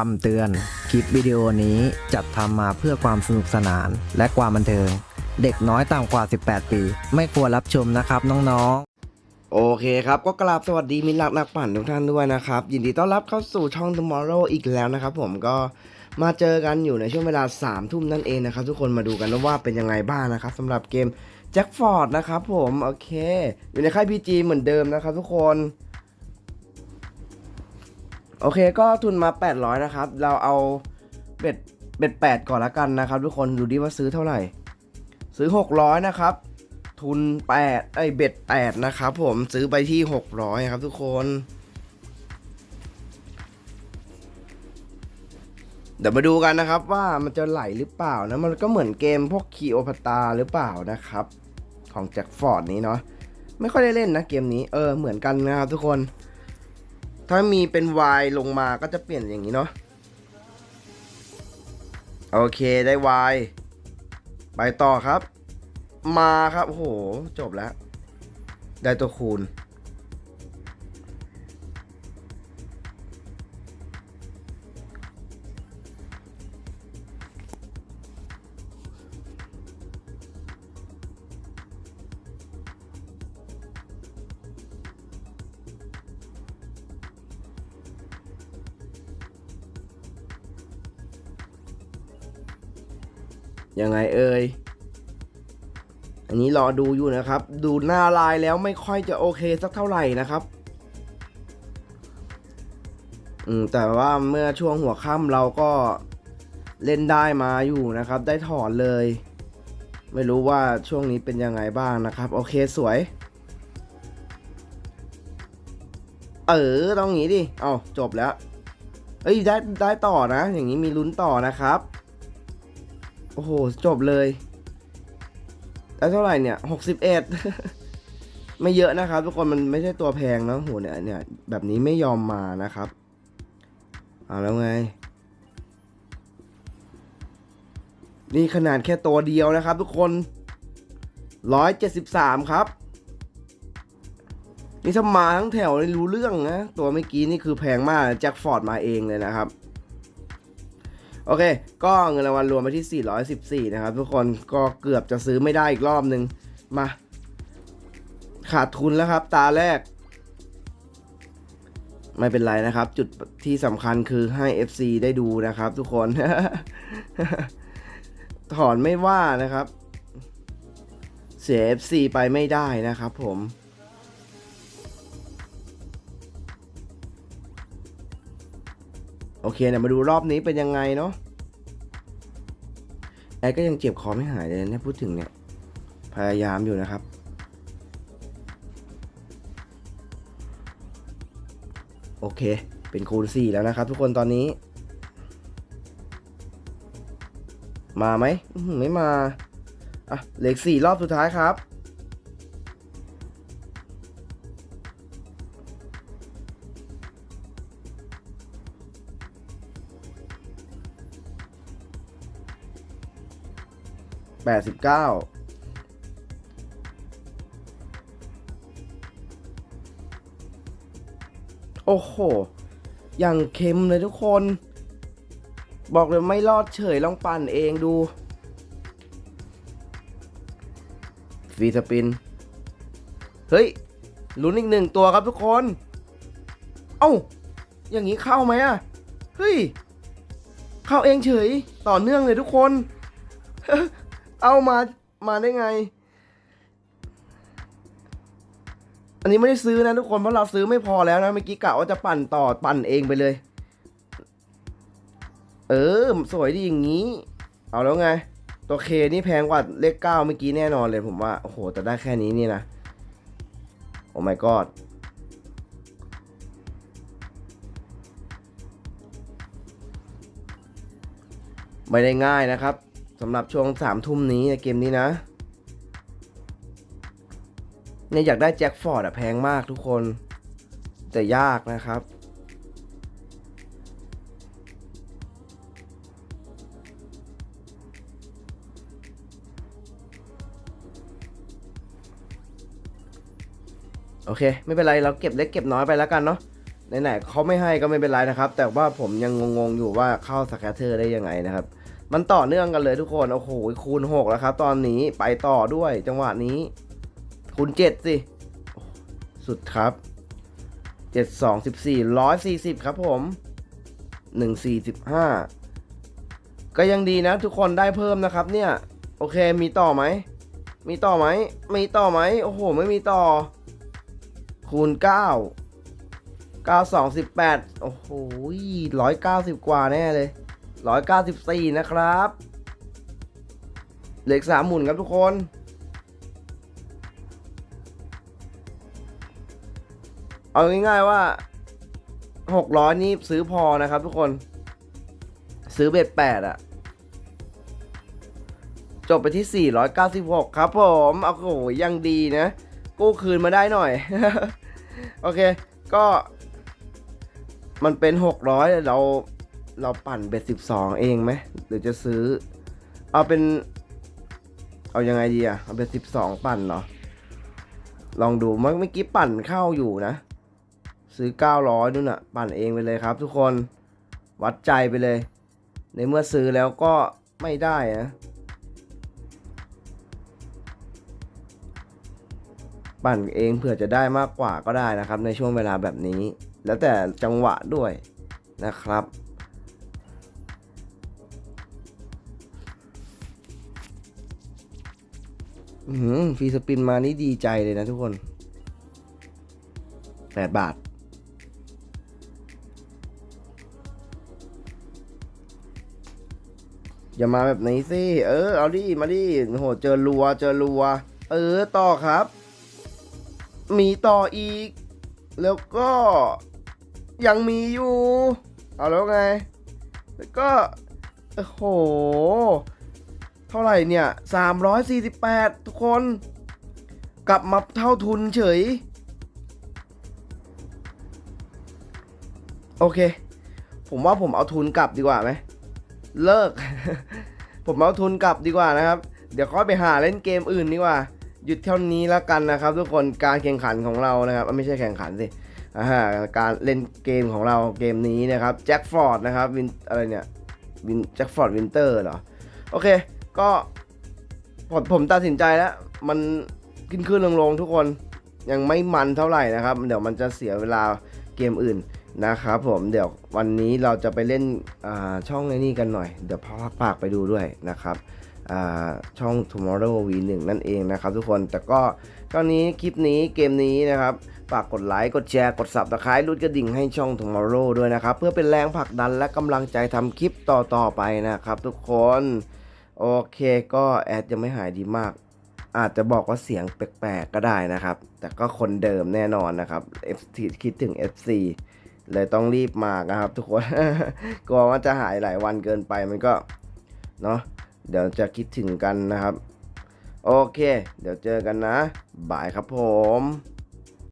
คำเตือน คลิปวิดีโอนี้จัดทำมาเพื่อความสนุกสนานและความบันเทิง เด็กน้อยต่ำกว่า 18 ปี ไม่ควรรับชมนะครับน้องๆ โอเคครับก็กราบสวัสดีมิตรรักนักปั่นทุกท่านด้วยนะครับ ยินดีต้อนรับเข้าสู่ช่อง Tomorrow อีกแล้วนะครับผมก็มาเจอกันอยู่ในช่วงเวลา3ามทุ่มนั่นเองนะครับ ทุกคนมาดูกันว่าเป็นยังไงบ้างนะครับสำหรับเกมแจ็คฟอร์ดนะครับผมโอเค อยู่ในค่ายพีจีเหมือนเดิมนะครับทุกคน โอเคก็ทุนมา 800 นะครับ เราเอาเบ็ดเบ็ด8ก่อนละกันนะครับ ทุกคนดูดิว่าซื้อเท่าไหร่ ซื้อ 600 นะครับ ทุน 8 ไอเบ็ด8นะครับผมซื้อไปที่ 600 ครับทุกคนเดี๋ยวมาดูกันนะครับว่ามันจะไหลหรือเปล่านะ มันก็เหมือนเกมพวกคีโอพาตาหรือเปล่านะครับ ของแจ็คฟอร์ดนี้เนาะไม่ค่อยได้เล่นนะเกมนี้เออเหมือนกันนะครับทุกคน ถ้ามีเป็น Y ลงมาก็จะเปลี่ยนอย่างนี้เนาะโอเคได้ Y ไปต่อครับ มาครับโอ้โหจบแล้ว ได้ตัวคูณ ยังไงเอ่ยอันนี้รอดูอยู่นะครับ ดูหน้าลายแล้วไม่ค่อยจะโอเคสักเท่าไหร่นะครับ อืมแต่ว่าเมื่อช่วงหัวค่ำเราก็เล่นได้มาอยู่นะครับ ได้ถอนเลย ไม่รู้ว่าช่วงนี้เป็นยังไงบ้างนะครับ โอเคสวย เออต้องงี้ดิ เอาจบแล้ว เอ้ยได้ได้ต่อนะ อย่างนี้มีลุ้นต่อนะครับ โอ้โห จบเลยได้เท่าไหร่เนี่ยหกสิบเอ็ดไม่เยอะนะครับ ทุกคนมันไม่ใช่ตัวแพงนะโหเนี่ยเนี่ย แบบนี้ไม่ยอมมานะครับเอาแล้วไง นี่ขนาดแค่ตัวเดียวนะครับ ทุกคนร้อยเจ็ดสิบสามครับ นี่ถ้ามาทั้งแถวนี่รู้เรื่องนะ ตัวเมื่อกี้นี่คือแพงมากแจ็คฟอร์ดมาเองเลยนะครับ โอเค ก็เงินรางวัลรวมไปที่ 414 นะครับ ทุกคนก็เกือบจะซื้อไม่ได้อีกรอบหนึ่งมา ขาดทุนแล้วครับ ตาแรก ไม่เป็นไรนะครับ จุดที่สำคัญคือให้ FC ได้ดูนะครับ ทุกคน ถอนไม่ว่านะครับ เสีย FC ไปไม่ได้นะครับผม โอเคเดี๋ยวมาดูรอบนี้เป็นยังไงเนาะแอดก็ยังเจ็บคอไม่หายเลยนะพูดถึงเนี่ย พยายามอยู่นะครับ โอเค เป็นคูณ 4 แล้วนะครับ ทุกคนตอนนี้ มาไหมไม่มา อะเหล็กสี่รอบสุดท้ายครับ แปดสิบเก้าโอ้โห อย่างเค็มเลยทุกคน บอกเลยไม่รอดเฉยลองปั่นเองดู ฟรีสปิน เฮ้ย ลุ้นอีกหนึ่งตัวครับทุกคน เอ้า อย่างนี้เข้าไหมอะ เฮ้ย เข้าเองเฉย ต่อเนื่องเลยทุกคน เอามา มาได้ไง อันนี้ไม่ได้ซื้อนะทุกคนเพราะเราซื้อไม่พอแล้วนะเมื่อกี้กะว่าจะปั่นต่อปั่นเองไปเลย เออ สวยดีอย่างนี้ เอาแล้วไง ตัวเคนี่แพงกว่าเลขเก้าเมื่อกี้แน่นอนเลยผมว่า โอ้โห แต่ได้แค่นี้นี่นะ โอ้ my god ไม่ได้ง่ายนะครับ สำหรับช่วงสามทุ่มนี้ในเกมนี้นะเนี่ยอยากได้แจ็คฟอร์ดอะแพงมากทุกคน แต่ยากนะครับ โอเค ไม่เป็นไรเราเก็บเล็กเก็บน้อยไปแล้วกันเนาะไหนๆเขาไม่ให้ก็ไม่เป็นไรนะครับ แต่ว่าผมยังงงๆอยู่ว่าเข้าสแคตเตอร์ได้ยังไงนะครับ มันต่อเนื่องกันเลยทุกคน โอ้โห คูณ 6 แล้วครับ ตอนนี้ไปต่อด้วยจังหวะนี้ คูณ 7 สิ สุดครับ 7 2 14 140 ครับผม 1 45 ก็ยังดีนะทุกคนได้เพิ่มนะครับเนี่ย โอเคมีต่อไหม มีต่อไหม มีต่อไหม โอ้โห ไม่มีต่อ คูณ 9 9 2 18 โอ้โห190 กว่าแน่เลย 194 นะครับ เหล็กสามหมุนครับทุกคน เอาง่ายๆว่า 600 นี่ซื้อพอนะครับทุกคน ซื้อเบ็ด8อะจบไปที่ 496 ครับผม เอาโหยังดีนะ กู้คืนมาได้หน่อย โอเค ก็ มันเป็น 600 เรา เราปั่นเบ็ด12เองไหมหรือจะซื้อ เอาเป็น เอายังไงดีอะเอาเบ็ด12ปั่นเหรอ ลองดูเมื่อกี้ปั่นเข้าอยู่นะ ซื้อ900นู่นน่ะปั่นเองไปเลยครับ ทุกคนวัดใจไปเลย ในเมื่อซื้อแล้วก็ไม่ได้นะปั่นเองเผื่อจะได้มากกว่าก็ได้นะครับ ในช่วงเวลาแบบนี้ แล้วแต่จังหวะด้วยนะครับ ฟรีสปินมานี่ดีใจเลยนะทุกคน 8 บาท อย่ามาแบบนี้สิ เออ เอาดิ มาดิโห เจอรัว เจอรัว เออ ต่อครับ มีต่ออีก แล้วก็ยังมีอยู่ เอาแล้วไง แล้วก็ โอ้โห ท่าไหร่เนี่ย348 ทุกคน กลับมาเท่าทุนเฉย โอเค ผมว่าผมเอาทุนกลับดีกว่าไหม เลิก ผมเอาทุนกลับดีกว่านะครับ เดี๋ยวค่อยไปหาเล่นเกมอื่นดีกว่า หยุดเท่านี้แล้วกันนะครับ ทุกคนการแข่งขันของเรานะครับ ไม่ใช่แข่งขันสิอ่าการเล่นเกมของเราเกมนี้นะครับแจ็คฟอร์ดนะครับวินอะไรเนี่ยวินแจ็คฟอร์ดวินเตอร์เหรอ โอเค ก็ผมผมตัดสินใจแล้ว มันขึ้นขึ้นลงลงๆทุกคนยังไม่มันเท่าไหร่นะครับ เดี๋ยวมันจะเสียเวลาเกมอื่นนะครับผมเดี๋ยววันนี้เราจะไปเล่นช่องไอ้นี่กันหน่อย เดี๋ยวพฝากไปดูด้วยนะครับช่อง Tomorrow V1 นั่นเองนะครับทุกคนแต่ก็ตอนนี้คลิปนี้เกมนี้นะครับฝากกดไลค์กดแชร์กด Subscribe รุดกระดิ่งให้ช่อง Tomorrow ด้วยนะครับ เพื่อเป็นแรงผลักดันและกำลังใจทำคลิปต่อๆไปนะครับทุกคน โอเคก็แอดยังไม่หายดีมาก อาจจะบอกว่าเสียงแปลกๆก็ได้นะครับ แต่ก็คนเดิมแน่นอนนะครับ F คิดถึง FC เลยต้องรีบมานะครับ ทุกคนกลัวว่าจะหายหลายวันเกินไปมันก็เนาะเดี๋ยวจะคิดถึงกันนะครับ โอเค เดี๋ยวเจอกันนะบายครับผม